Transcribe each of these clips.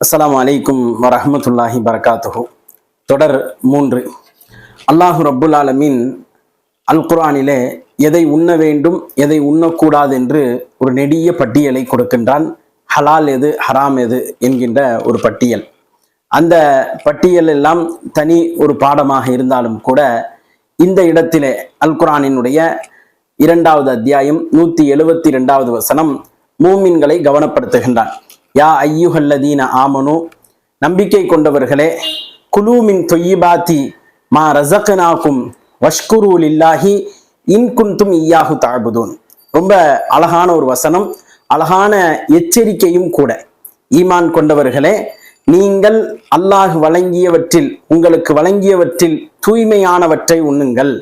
அஸ்லாம் அலைக்கும் வரமத்துல்லாஹி வரகாத்துஹு தொடர் மூன்று அல்லாஹு ரப்புல் ஆலமின் அல் குரானிலே எதை உண்ண வேண்டும் எதை உண்ணக்கூடாது என்று ஒரு நெடிய பட்டியலை கொடுக்கின்றான் ஹலால் எது ஹராம் எது என்கின்ற ஒரு பட்டியல் அந்த பட்டியல் எல்லாம் தனி ஒரு பாடமாக இருந்தாலும் கூட இந்த இடத்திலே அல்குரானினுடைய இரண்டாவது அத்தியாயம் நூத்தி எழுபத்தி இரண்டாவது வசனம் மூமின்களை கவனப்படுத்துகின்றான். யா ஐயுஹல்லதீன ஆமனு நம்பிக்கை கொண்டவர்களே குலூமின் தொய்யிபாத்தி மா ரசகனாக்கும் வஷ்குரு இல்லாஹி இன்குந்தும் ஈயாஹு தாழ்புதூன் ரொம்ப அழகான ஒரு வசனம் அழகான எச்சரிக்கையும் கூட. ஈமான் கொண்டவர்களே நீங்கள் அல்லாஹ் வழங்கியவற்றில் உங்களுக்கு வழங்கியவற்றில் தூய்மையானவற்றை உண்ணுங்கள்.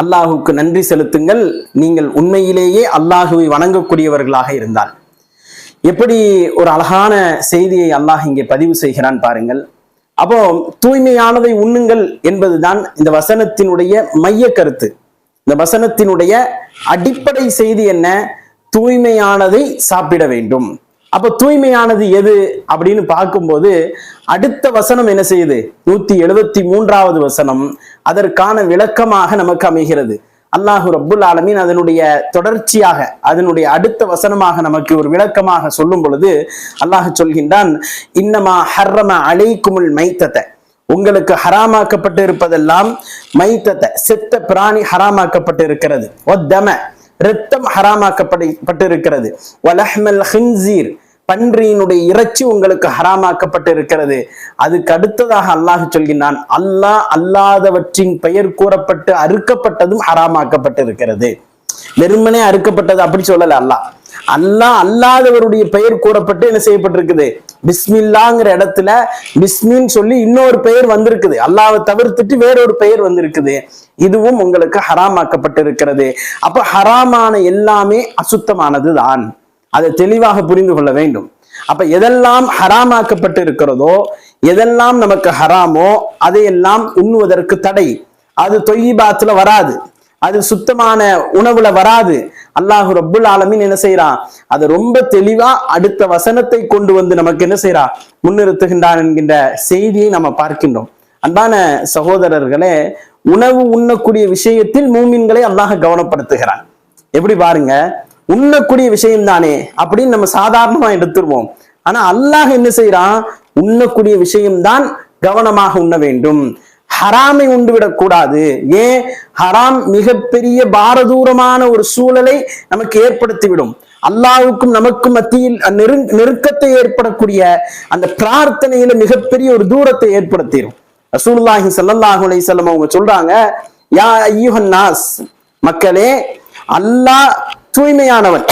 அல்லாஹுக்கு நன்றி செலுத்துங்கள். நீங்கள் உண்மையிலேயே அல்லாஹுவை வணங்கக்கூடியவர்களாக இருந்தால். எப்படி ஒரு அழகான செய்தியை அல்லாஹ் இங்கே பதிவு செய்கிறான் பாருங்கள். அப்போ தூய்மையானதை உண்ணுங்கள் என்பதுதான் இந்த வசனத்தினுடைய மைய கருத்து. இந்த வசனத்தினுடைய அடிப்படை செய்தி என்ன? தூய்மையானதை சாப்பிட வேண்டும். அப்ப தூய்மையானது எது அப்படின்னு பார்க்கும்போது அடுத்த வசனம் என்ன செய்யுது? நூத்தி எழுபத்தி மூன்றாவது வசனம். அதற்கான விளக்கமாக நமக்கு அமைகிறது. அல்லாஹு ரப்புல் ஆலமீன் அதனுடைய தொடர்ச்சியாக அதனுடைய அடுத்த வசனமாக நமக்கு ஒரு விளக்கமாக சொல்லும் பொழுது அல்லாஹ் சொல்கின்றான் இன்னமா ஹர்ரம அலைக்குமுல் மைத்தத்தை உங்களுக்கு ஹராமாக்கப்பட்டு இருப்பதெல்லாம் மைத்தத்தை செத்த பிராணி ஹராமாக்கப்பட்டு இருக்கிறது. ஒத்தம ரத்தம் ஹராமாக்கப்பட்டு இருக்கிறது. வலஹ்மல் ஹின்சீர் பன்றியினுடைய இறைச்சி உங்களுக்கு ஹராமாக்கப்பட்டு இருக்கிறது அதுக்கு அடுத்ததாக அல்லாஹ் சொல்கின்றான் அல்லாஹ் அல்லாதவற்றின் பெயர் கூறப்பட்டு அறுக்கப்பட்டதும் ஹராமாக்கப்பட்டு இருக்கிறது வெறுமனே அறுக்கப்பட்டது அப்படி சொல்லல அல்லாஹ். அல்லாஹ் அல்லாதவருடைய பெயர் கூறப்பட்டு என்ன செய்யப்பட்டிருக்குது? பிஸ்மில்லாங்கிற இடத்துல பிஸ்மின்னு சொல்லி இன்னொரு பெயர் வந்திருக்குது. அல்லாவை தவிர்த்துட்டு வேறொரு பெயர் வந்திருக்குது. இதுவும் உங்களுக்கு ஹராமாக்கப்பட்டு இருக்கிறது அப்ப ஹராமான எல்லாமே அசுத்தமானது தான் அதை தெளிவாக புரிந்து கொள்ள வேண்டும். அப்ப எதெல்லாம் ஹராமாக்கப்பட்டு இருக்கிறதோ எதெல்லாம் நமக்கு ஹராமோ அதையெல்லாம் உண்ணுவதற்கு தடை. அது தொய்யிபாத்துல வராது. அது சுத்தமான உணவுல வராது. அல்லாஹு ரப்புல் ஆலமின் என்ன செய்யறான் அதை ரொம்ப தெளிவா அடுத்த வசனத்தை கொண்டு வந்து நமக்கு என்ன செய்யறா முன்னிறுத்துகின்றான் என்கின்ற செய்தியை நம்ம பார்க்கின்றோம். அன்பான சகோதரர்களே உணவு உண்ணக்கூடிய விஷயத்தில் மூமின்களை அல்லாஹ் கவனப்படுத்துகிறான். எப்படி பாருங்க? உண்ணக்கூடிய விஷயம் தானே அப்படின்னு நம்ம சாதாரணமா எடுத்துருவோம். ஆனா அல்லாஹ் என்ன செய்யறான் உண்ணக்கூடிய விஷயம்தான் கவனமாக உண்ண வேண்டும். ஹராமை உண்டு விடக்கூடாது ஏன்? ஹராம் மிகப்பெரிய பாரதூரமான ஒரு சூழலை நமக்கு ஏற்படுத்திவிடும். அல்லாவுக்கும் நமக்கும் மத்தியில் நெரு நெருக்கத்தை ஏற்படக்கூடிய அந்த பிரார்த்தனையில மிகப்பெரிய ஒரு தூரத்தை ஏற்படுத்திடும் ரசூலுல்லாஹி சல்லாஹூ அலைஹி வஸல்லம் அவங்க சொல்றாங்க யா ஐயுஹன் நாஸ் மக்களே அல்லாஹ் தூய்மையானவன்.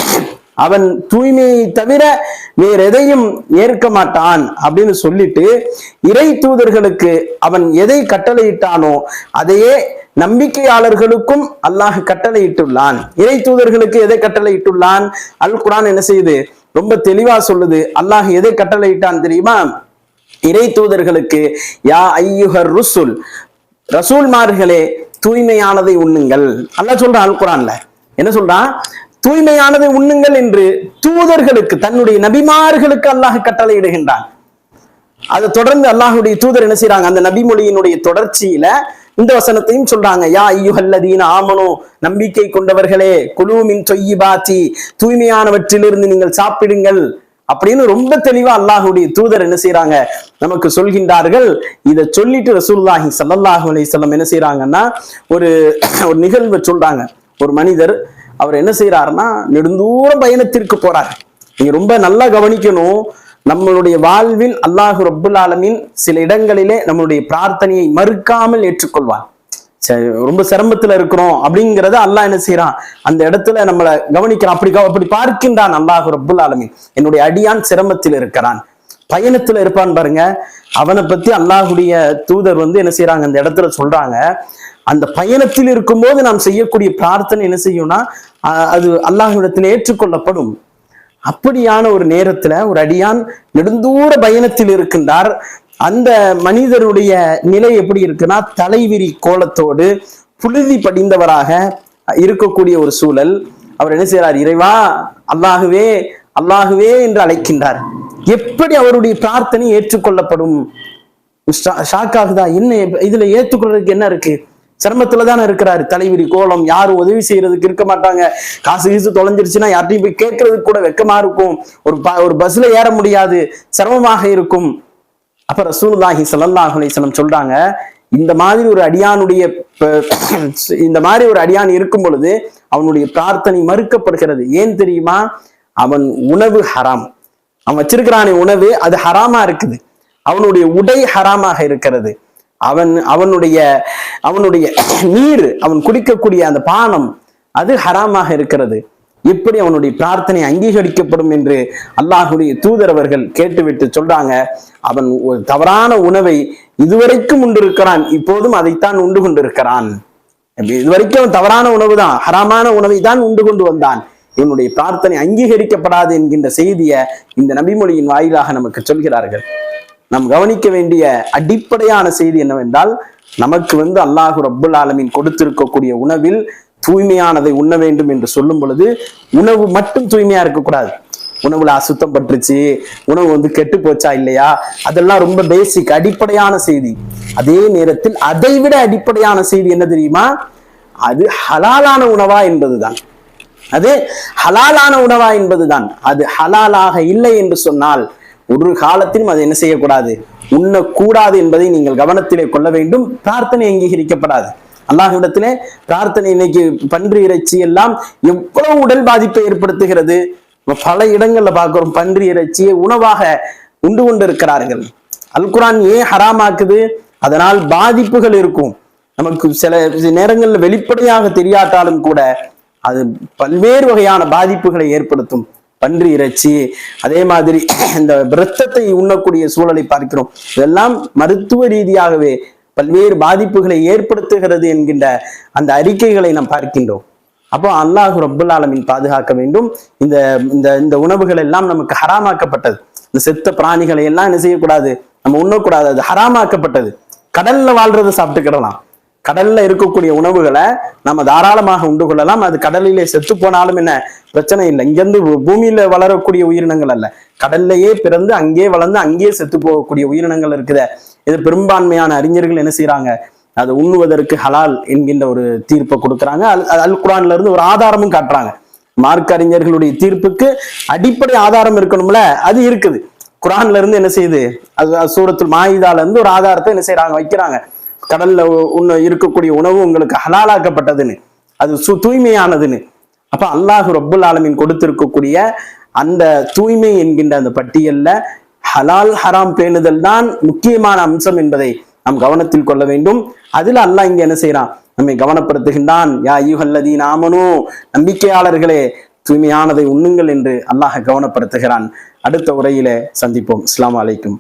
அவன் தூய்மையை தவிர வேற எதையும் ஏற்க மாட்டான் அப்படின்னு சொல்லிட்டு இறை தூதர்களுக்கு அவன் எதை கட்டளையிட்டானோ அதையே நம்பிக்கையாளர்களுக்கும் அல்லாஹ் கட்டளையிட்டுள்ளான். இறை தூதர்களுக்கு எதை கட்டளையிட்டுள்ளான்? அல் குரான் என்ன செய்யுது? ரொம்ப தெளிவா சொல்லுது. அல்லாஹ் எதை கட்டளையிட்டான் தெரியுமா? இறை தூதர்களுக்கு யா ஐயுஹர் ருசுல் ரசூல்மார்களே தூய்மையானதை உண்ணுங்கள். அல்ல சொல்றான் அல் குரான்ல என்ன சொல்றான்? தூய்மையானதை உண்ணுங்கள் என்று தூதர்களுக்கு தன்னுடைய நபிமார்களுக்கு அல்லாஹ் கட்டளையிடுகின்றான். அதை தொடர்ந்து அல்லாஹுடைய தூதர் என்ன செய்யறாங்க அந்த நபிமொழியினுடைய தொடர்ச்சியில இந்த வசனத்தையும் சொல்றாங்க. யா ஐயுஹல்லதீன ஆமனோ நம்பிக்கை கொண்டவர்களே குழுமின் சொய்யி பாத்தி தூய்மையானவற்றிலிருந்து நீங்கள் சாப்பிடுங்கள் அப்படின்னு ரொம்ப தெளிவா அல்லாஹுடைய தூதர் என்ன செய்யறாங்க நமக்கு சொல்கின்றார்கள். இதை சொல்லிட்டு ரசூல்லாஹி சல்லல்லாஹு அலைஹி என்ன செய்யறாங்கன்னா ஒரு ஒரு நிகழ்வை சொல்றாங்க. ஒரு மனிதர் அவர் என்ன செய்யறாருன்னா நெடுந்தூரம் பயணத்திற்கு போறார். நீங்க ரொம்ப நல்லா கவனிக்கணும். நம்மளுடைய வாழ்வில் அல்லாஹு ரப்புல் ஆலமின் சில இடங்களிலே நம்மளுடைய பிரார்த்தனையை மறுக்காமல் ஏற்றுக்கொள்வார். ரொம்ப சிரமத்துல இருக்கிறோம் அப்படிங்கிறத அல்லாஹ் என்ன செய்யறான் அந்த இடத்துல நம்மளை கவனிக்கிறான். அப்படி அப்படி பார்க்கின்றான் அல்லாஹு ரப்புல் ஆலமின். என்னுடைய அடியான் சிரமத்தில் இருக்கிறான். பயணத்துல இருப்பான் பாருங்க. அவனை பத்தி அல்லாஹுடைய தூதர் வந்து என்ன செய்யறாங்க அந்த இடத்துல சொல்றாங்க. அந்த பயணத்தில் இருக்கும்போது நாம் செய்யக்கூடிய பிரார்த்தனை என்ன செய்யும்னா அது அல்லாஹிடத்தில் ஏற்றுக்கொள்ளப்படும். அப்படியான ஒரு நேரத்துல ஒரு அடியான் நெடுந்தூர பயணத்தில் இருக்கின்றார். அந்த மனிதருடைய நிலை எப்படி இருக்குன்னா தலைவிரி கோலத்தோடு புழுதி படிந்தவராக இருக்கக்கூடிய ஒரு சூழல். அவர் என்ன செய்கிறார் இறைவா அல்லாஹுவே அல்லாஹுவே என்று அழைக்கின்றார். எப்படி அவருடைய பிரார்த்தனை ஏற்றுக்கொள்ளப்படும்? ஷா- ஷாக் ஆகுதா என்ன இதுல ஏற்றுக்கொள்றதுக்கு என்ன இருக்கு? சிரமத்துல தானே இருக்கிறாரு. தலைவிரி கோலம் யாரும் உதவி செய்யறதுக்கு இருக்க மாட்டாங்க. காசு கீசு தொலைஞ்சிருச்சுன்னா யார்ட்டையும் போய் கேட்கறதுக்கு கூட வெக்கமா இருக்கும். ஒரு ப- ஒரு பஸ்ல ஏற முடியாது. சிரமமாக இருக்கும். அப்ப ரசூலுல்லாஹி ஸல்லல்லாஹு அலைஹி சொல்றாங்க இந்த மாதிரி ஒரு அடியானுடைய இந்த மாதிரி ஒரு அடியான் இருக்கும் பொழுது அவனுடைய பிரார்த்தனை மறுக்கப்படுகிறது. ஏன் தெரியுமா? அவன் உணவு ஹராம். அவன் வச்சிருக்கிறானே உணவு அது ஹராமா இருக்குது. அவனுடைய உடை ஹராமாக இருக்கிறது. அவன் அவனுடைய அவனுடைய நீர் அவன் குடிக்கக்கூடிய அந்த பானம் அது ஹராமாக இருக்கிறது. எப்படி அவனுடைய பிரார்த்தனை அங்கீகரிக்கப்படும் என்று அல்லாஹுடைய தூதரவர்கள் கேட்டுவிட்டு சொல்றாங்க. அவன் ஒரு தவறான உணவை இதுவரைக்கும் உண்டிருக்கிறான் இப்போதும் அதைத்தான் உண்டு கொண்டிருக்கிறான். இதுவரைக்கும் அவன் தவறான உணவு தான் ஹராமான உணவை தான் உண்டு கொண்டு வந்தான். இவனுடைய பிரார்த்தனை அங்கீகரிக்கப்படாது என்கின்ற செய்தியை இந்த நபிமொழியின் வாயிலாக நமக்கு சொல்கிறார்கள். நாம் கவனிக்க வேண்டிய அடிப்படையான செய்தி என்னவென்றால் நமக்கு வந்து அல்லாஹு ரப்புல் ஆலமின் கொடுத்திருக்கக்கூடிய உணவில் தூய்மையானதை உண்ண வேண்டும் என்று சொல்லும் பொழுது உணவு மட்டும் தூய்மையா இருக்கக்கூடாது. உணவுல அசுத்தம் பட்டுருச்சு உணவு வந்து கெட்டு போச்சா இல்லையா? அதெல்லாம் ரொம்ப பேசிக் அடிப்படையான செய்தி. அதே நேரத்தில் அதை விட அடிப்படையான செய்தி என்ன தெரியுமா? அது ஹலாலான உணவா என்பதுதான். அது ஹலாலான உணவா என்பதுதான். அது ஹலாலாக இல்லை என்று சொன்னால் ஒரு காலத்திலும் அதை என்ன செய்யக்கூடாது? உண்ணக்கூடாது என்பதை நீங்கள் கவனத்திலே கொள்ள வேண்டும். பிரார்த்தனை அங்கீகரிக்கப்படாது. அல்லாஹிடத்திலே பிரார்த்தனை இன்னைக்கு பன்றி இறைச்சி எல்லாம் எவ்வளவு உடல் பாதிப்பை ஏற்படுத்துகிறது? பல இடங்கள்ல பார்க்கிறோம் பன்றி இறைச்சியை உணவாக உண்டு கொண்டிருக்கிறார்கள். அல்குரான் ஏன் ஹராமாக்குது? அதனால் பாதிப்புகள் இருக்கும். நமக்கு சில நேரங்களில் வெளிப்படையாக தெரியாட்டாலும் கூட அது பல்வேறு வகையான பாதிப்புகளை ஏற்படுத்தும். பன்றி இறைச்சி அதே மாதிரி இந்த இரத்தத்தை உண்ணக்கூடிய சூழலை பார்க்கிறோம். இதெல்லாம் மருத்துவ ரீதியாகவே பல்வேறு பாதிப்புகளை ஏற்படுத்துகிறது என்கின்ற அந்த அறிக்கைகளை நாம் பார்க்கின்றோம். அப்போ அல்லாஹ் ரப்புல் ஆலமின் பாதுகாக்க வேண்டும். இந்த இந்த இந்த உணவுகள் எல்லாம் நமக்கு ஹராமாக்கப்பட்டது. இந்த செத்த பிராணிகளை எல்லாம் என்ன செய்யக்கூடாது? நம்ம உண்ணக்கூடாது. அது ஹராமாக்கப்பட்டது. கடல்ல வாழ்றதை சாப்பிட்டுக்கிடலாம். கடல்ல இருக்கக்கூடிய உணவுகளை நம்ம தாராளமாக உண்டு கொள்ளலாம். அது கடலிலே செத்து போனாலும் என்ன? பிரச்சனை இல்லை. இங்கிருந்து பூமியில வளரக்கூடிய உயிரினங்கள் அல்ல. கடல்லையே பிறந்து அங்கேயே வளர்ந்து அங்கேயே செத்து போகக்கூடிய உயிரினங்கள் இருக்குதே. இது பெரும்பான்மையான அறிஞர்கள் என்ன செய்யறாங்க அதை உண்ணுவதற்கு ஹலால் என்கின்ற ஒரு தீர்ப்பை கொடுக்குறாங்க. அல் அல் குரான்ல இருந்து ஒரு ஆதாரமும் காட்டுறாங்க. மார்க் அறிஞர்களுடைய தீர்ப்புக்கு அடிப்படை ஆதாரம் இருக்கணும்ல? அது இருக்குது. குரான்ல இருந்து என்ன செய்யுது? அது அது சூரத்துல் இருந்து ஒரு ஆதாரத்தை என்ன செய்யறாங்க வைக்கிறாங்க. கடல்ல உன்ன இருக்கக்கூடிய உணவு உங்களுக்கு ஹலாலாக்கப்பட்டதுன்னு. அது சு தூய்மையானதுன்னு. அப்ப அல்லாஹ் ரப்புல் ஆலமின் கொடுத்திருக்கக்கூடிய அந்த தூய்மை என்கின்ற அந்த பட்டியல்ல ஹலால் ஹராம் பேணுதல் தான் முக்கியமான அம்சம் என்பதை நாம் கவனத்தில் கொள்ள வேண்டும். அதுல அல்லாஹ் இங்க என்ன செய்யறான் நம்மை கவனப்படுத்துகின்றான். யா ஐயுஹல்லதீ நாமனோ நம்பிக்கையாளர்களே தூய்மையானதை உண்ணுங்கள் என்று அல்லாஹ் கவனப்படுத்துகிறான். அடுத்த உரையிலே சந்திப்போம். அஸ்லாம் வலைக்கும்